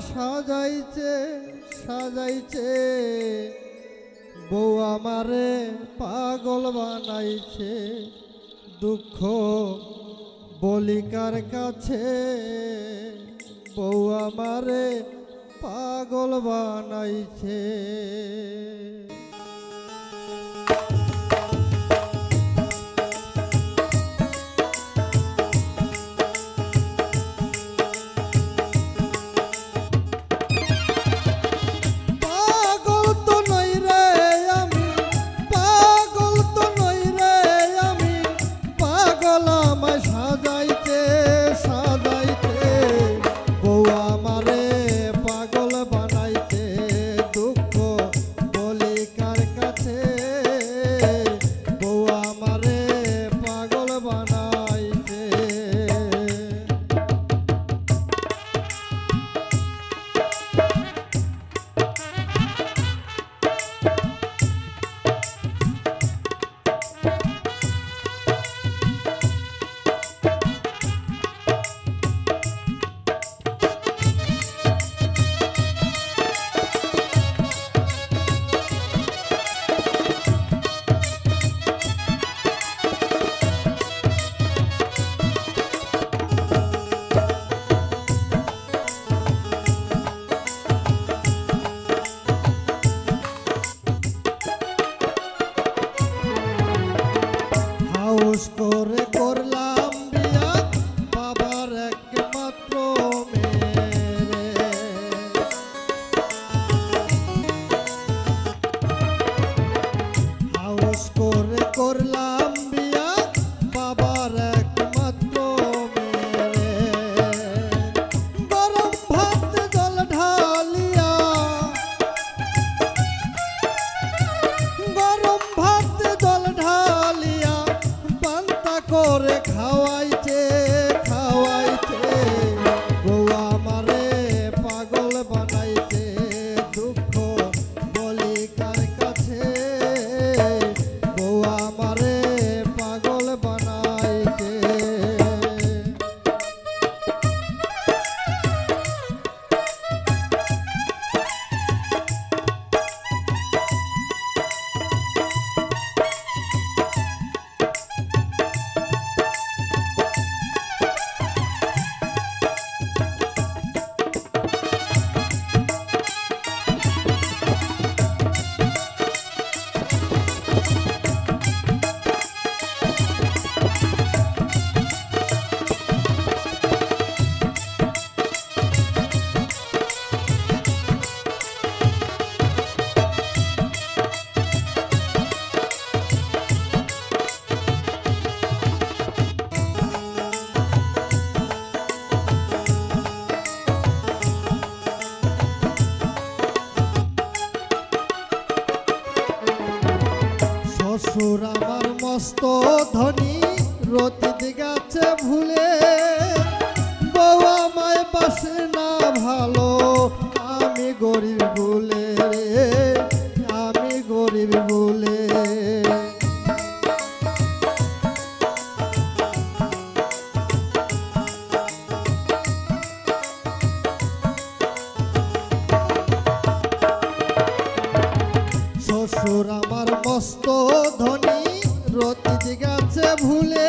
সাজাইছে সাজাইছে। বউ আমারে পাগল বানাইছে। দুঃখ বলিকার কাছে। বউ আমারে পাগল বানাইছে। por love. হওয়াইছে আমার মস্ত ধনী রতিত গেছে ভুলে। বউ আমায় বাসে না ভালো, আমি গরিব ভুলে আমি গরিব ভুলে। গেছে ভুলে।